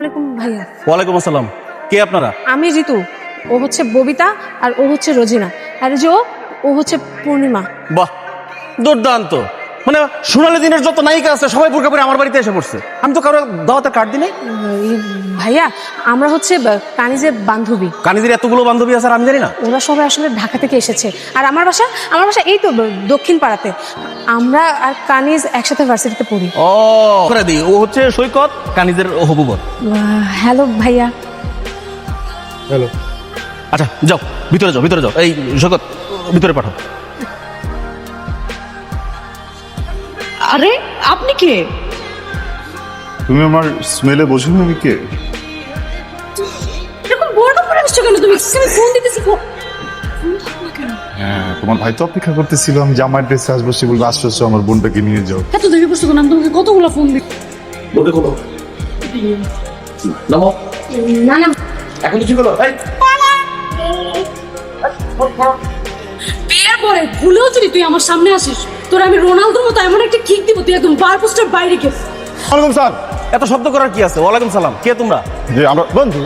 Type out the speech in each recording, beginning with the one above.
ওয়ালাইকুম ভাইয়া। ওয়ালাইকুম আসসালাম। কে আপনারা? আমি ঋতু। ও হচ্ছে ববিতা আর ও হচ্ছে রোজিনা। আর যে ও ও হচ্ছে পূর্ণিমা। বাহ দুর্দান্ত। মানে সোনালী দিনের যত নায়িকা আছে সবাই বোরকা পরে আমার বাড়িতে এসে পড়ছে। আমি তো কারও দাওয়াতে কার্ড দিই ভাইয়া আমরা হচ্ছে কানিজের বান্ধবী। কানিদের এতগুলো বান্ধবী আছে আর আমি জানি না। ওরা সবাই আসলে ঢাকা থেকে এসেছে। আর আমার বাসা আমার বাসা এই তো দক্ষিণ পাড়াতে। আমরা আর কানিজ একসাথে ভার্সিটিতে পড়ি। ও করে দিই। ও হচ্ছে সৈকত কানিদের হবুবর হ্যালো ভাইয়া। হ্যালো। আচ্ছা যাও ভিতরে যাও ভিতরে যাও। এই সৈকত ভিতরে পাঠাও। আরে আপনি কে? তুমি আমার স্মেলে বোঝো না আমি কে? এরকম বোরকা পরে আসছো কেন তুমি? আমি ফোন দিতেছি ফোন হ্যাঁ তোমার ভাই তো অপেক্ষা করতেছিল আমি জামার ড্রেসে আসব সে বলবে আসছো আসছো, আমার বোনটাকে নিয়ে যাও। এত দেরি করছ কেন? আমি তোমাকে কতগুলো ফোন দিই? নামো। না না। এখন ঠিক হলো এই। বিয়ের পরে ভুলেও যদি তুই আমার সামনে আসিস তোর আমি রোনালদোর মতো এমন একটা কিক দিব তুই একদম বার পোস্টার বাইরে গেছ ওয়ালাইকুম স্যার এত শব্দ করার কি আছে? ওয়ালাইকুম সালাম। কে তোমরা? যে আমরা বন্ধু।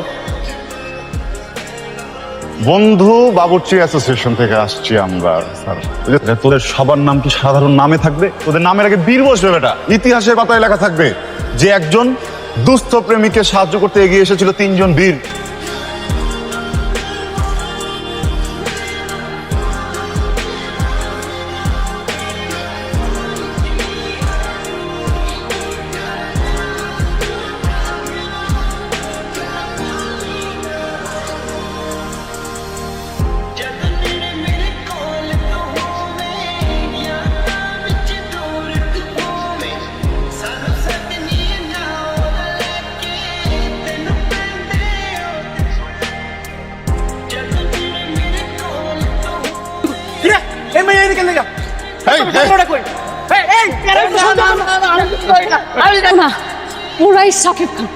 বন্ধু বাবুর্চি অ্যাসোসিয়েশন থেকে আসছি আমরা স্যার। তোদের সবার নাম কি সাধারণ নামে থাকবে? তোদের নামের আগে বীর বসবে বেটা। ইতিহাসের পাতায় লেখা থাকবে যে একজন দুস্থ প্রেমিককে সাহায্য করতে এগিয়ে এসেছিল তিনজন বীর। না ওরাই সাকিব খান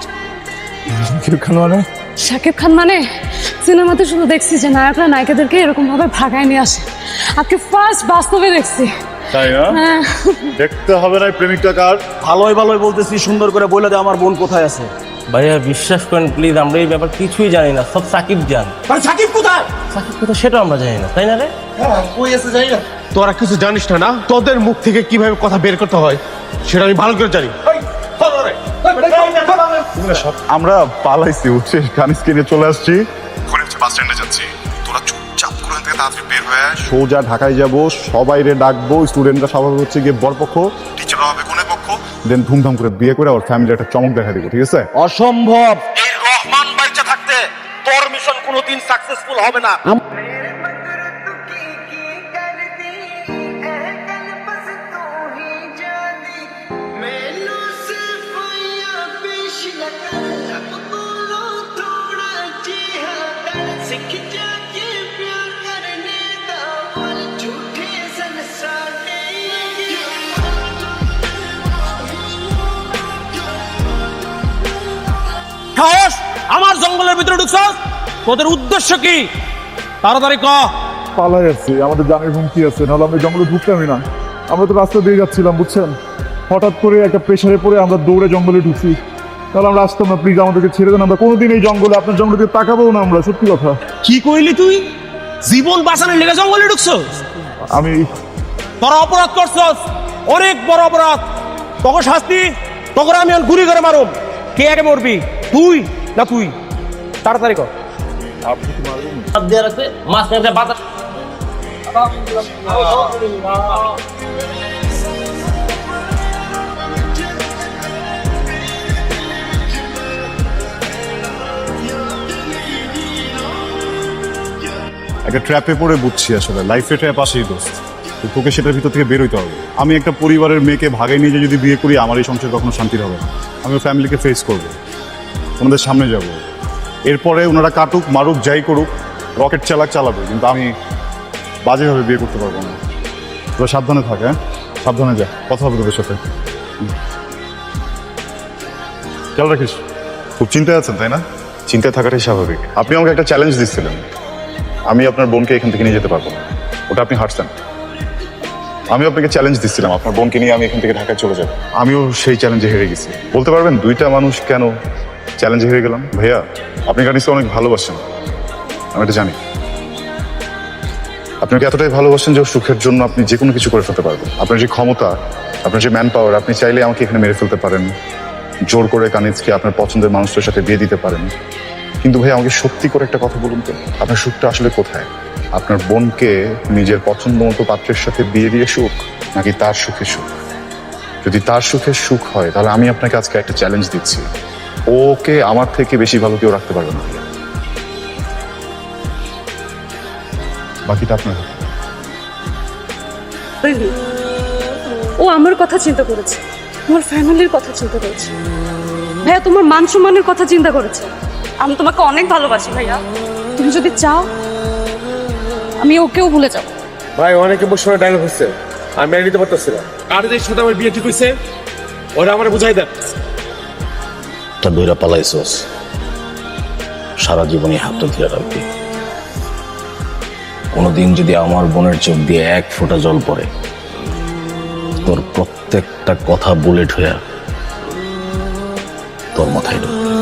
সাকিব খান মানে সিনেমাতে শুধু দেখছি যে নায়করা নায়িকাদেরকে এরকম ভাবে ভাগায় নিয়ে আসে আজকে ফার্স্ট বাস্তবে দেখছি তাই না হ্যাঁ দেখতে হবে না প্রেমিকটা কার ভালোই ভালোই বলতেছি সুন্দর করে বলে দে আমার বোন কোথায় আছে ভাইয়া বিশ্বাস করেন প্লিজ আমরা এই ব্যাপার কিছুই জানি না সব সাকিব জান সাকিব কোথায় সাকিব কোথায় সেটাও আমরা জানি না তাই না রে হ্যাঁ কই আছে জানি না তোরা কিছু জানিস না না? তোদের মুখ থেকে কীভাবে কথা বের করতে হয় সেটা আমি ভালো করে জানি। আমরা পালাইছি উঠছে কানিসকে নিয়ে চলে আসছি। ওখানে হচ্ছে বাস স্ট্যান্ডে যাচ্ছি। তোরা চুপচাপ করে থেকে তাড়াতাড়ি বের হয়ে সোজা ঢাকায় যাব সবাই রে ডাকবো স্টুডেন্টরা সবাই হচ্ছে গিয়ে বরপক্ষ টিচাররা হবে কোনে পক্ষ। দেন ধুমধাম করে বিয়ে করে ওর ফ্যামিলি একটা চমক দেখা দিব ঠিক আছে? অসম্ভব। এই রহমান বাইচা থাকতে তোর মিশন কোনোদিন সাকসেসফুল হবে না। আমার জঙ্গলের ভিতরে ঢুকছস তোদের উদ্দেশ্য কি? তাড়াতাড়ি ক। পালাই যাচ্ছি আমাদের জানের হুমকি আছে? নাহলে আমরা জঙ্গলে ঢুকতামই না। আমরা তো রাস্তা দিয়ে যাচ্ছিলাম বুঝছেন? হঠাৎ করে একটা প্রেশারে পড়ে আমরা দৌড়ে জঙ্গলে ঢুকছি। তাহলে আমরা আসতাম না প্লিজ আমাদেরকে ছেড়ে দেন। আমরা কোনোদিন এই জঙ্গলে আপনার জঙ্গলে দিকে তাকাবো না আমরা সত্যি কথা। কি কইলি তুই? জীবন বাঁচানোর লেগে জঙ্গলে ঢুকছস আমি তোরা অপরাধ করছস। অনেক বড় অপরাধ। তোকে শাস্তি তোকে আমি গুলি করে মারুম কে আগে মরবি? তুই না তুই? তাড়াতাড়ি কর। একটা ট্র্যাপে পড়ে বুঝছি আসলে। লাইফে ট্র্যাপ আসেই দোস্ত তোকে সেটার ভিতর থেকে বেরোইতে হবে। আমি একটা পরিবারের মেয়েকে ভাগে নিয়ে যদি বিয়ে করি, আমার এই সংসার কখনো শান্তির হবে না। আমি ফ্যামিলিকে ফেস করব। ওনাদের সামনে যাব। এরপরে ওনারা কাটুক, মারুক, যাই করুক, রকেট চালাক চালাবে, কিন্তু আমি বাজেভাবে বিয়ে করতে পারব না। তোরা সাবধানে থাক হ্যাঁ? সাবধানে যা, কথা হবে তোদের সাথে। খেয়াল রাখিস, খুব চিন্তায় আছেন, তাই না? চিন্তায় থাকাটাই স্বাভাবিক। আপনি আমাকে একটা চ্যালেঞ্জ দিচ্ছিলেন। আমি আপনার বোনকে এখান থেকে নিয়ে যেতে পারব না। ওটা আপনি হাঁটছেন আমি আপনাকে চ্যালেঞ্জ দিচ্ছিলাম, আপনার বোনকে নিয়ে আমি এখান থেকে ঢাকায় চলে যাব। আমিও সেই চ্যালেঞ্জে হেরে গেছি। বলতে পারবেন, দুইটা মানুষ কেন চ্যালেঞ্জ হয়ে গেলাম। ভাইয়া, আপনি কানিসকে অনেক ভালোবাসেন। আমি এটা জানি। আপনাকে এতটাই ভালোবাসেন যে সুখের জন্য আপনি যে কোনো কিছু করে ফেলতে পারবেন। আপনার যে ক্ষমতা, আপনার যে ম্যান পাওয়ার আপনি চাইলে আমাকে এখানে মেরে ফেলতে পারেন। জোর করে কানিজকে আপনার পছন্দের মানুষটার সাথে বিয়ে দিতে পারেন। কিন্তু ভাই আমাকে সত্যি করে একটা কথা বলুন তো। আপনার সুখটা আসলে কোথায়? আপনার বোনকে নিজের পছন্দ মতো পাত্রের সাথে বিয়ে দিয়ে সুখ, নাকি তার সুখে সুখ? যদি তার সুখে সুখ হয়, তাহলে আমি আপনাকে আজকে একটা চ্যালেঞ্জ দিচ্ছি। ওকে আমার থেকে বেশি ভালো কেউ রাখতে পারবে না। বাকিটা আপনার। ও আমার কথা চিন্তা করেছে। তোমার ফ্যামিলির কথা চিন্তা করেছে। ভাইয়া তোমার মান সম্মানের কথা চিন্তা করেছে। আমি তোমাকে অনেক ভালোবাসি ভাইয়া। তুমি যদি চাও আমি ওকেও ভুলে যাব। ভাই অনেকে বসে ডায়লগ হচ্ছে আমি মেনে নিতে পারতেছি না। আর সাথে আমার বিয়ে ঠিক হয়েছে ওরা আমার বুঝাই দেন তা দইরা পালাইছস। সারা জীবনে হাতটা ধরে রাখবি। কোনোদিন যদি আমার বোনের চোখ দিয়ে এক ফোঁটা জল পড়ে, তোর প্রত্যেকটা কথা বুলেট হইয়া তোর মাথায় ঢুকবে।